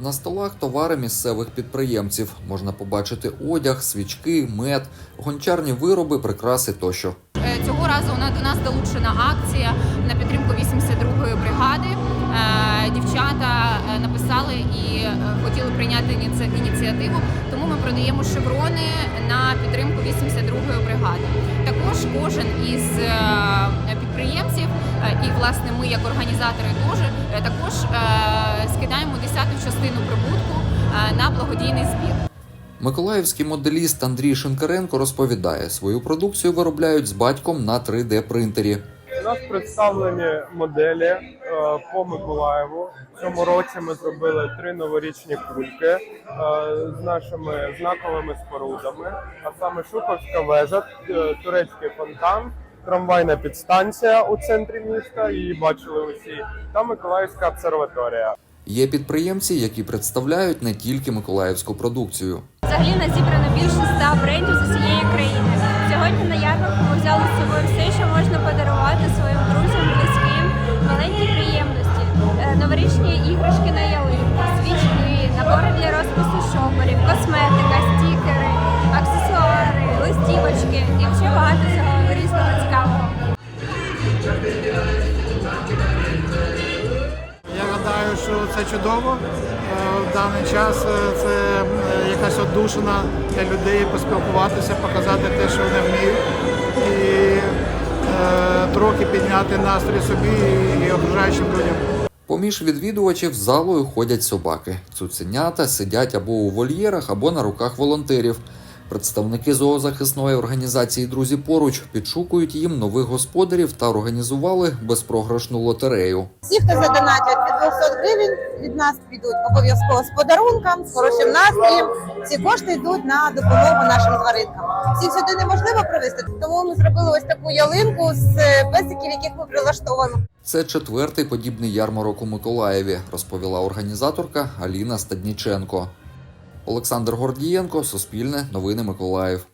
На столах товари місцевих підприємців можна побачити одяг, свічки, мед, гончарні вироби, прикраси тощо. Е, Цього разу до нас долучена акція на підтримку 82-ї бригади. Е, Дівчата е, написали і хотіли прийняти ініціативу, тому ми продаємо шеврони на підтримку 82-ї бригади. Також кожен із підприємців, е, і власне ми як організатори теж е, також е, скидаємо десяту частину прибутку на благодійний збір. Миколаївський моделіст Андрій Шинкаренко розповідає, свою продукцію виробляють з батьком на 3D-принтері. У нас представлені моделі по Миколаєву. Цьому році ми зробили три новорічні кульки з нашими знаковими спорудами, а саме Шуховська вежа, турецький фонтан, трамвайна підстанція у центрі міста. Її бачили усі, та Миколаївська обсерваторія. Є підприємці, які представляють не тільки миколаївську продукцію. Взагалі нас зібрано більше ста брендів з усієї країни. Сьогодні на ярмарку ми взяли з собою все, що можна подарувати своїм друзям, близьким, маленькі приємності, Е, новорічні іграшки на ялинку, свічки, набори для розпису шоперів, косметика, стікери, аксесуари, листівочки і ще багато всього що це чудово. Е, В даний час е, це е, якась одушина для людей поспілкуватися, показати те, що вони вміють, і трохи підняти настрій собі і окружаючим людям. Поміж відвідувачів залою ходять собаки. Цуценята сидять або у вольєрах, або на руках волонтерів. Представники зоозахисної організації Друзі поруч підшукують їм нових господарів та організували безпрограшну лотерею. Всі, хто задонатять від 200 гривень, від нас підуть обов'язково з подарунком, з хорошим настроєм. Ці кошти йдуть на допомогу нашим тваринкам. Всіх сюди неможливо привезти, тому ми зробили ось таку ялинку з е, песиків, яких ми прилаштовуємо. Це четвертий подібний ярмарок у Миколаєві, розповіла організаторка Аліна Стадніченко. Олександр Гордієнко, Суспільне, Новини Миколаїв.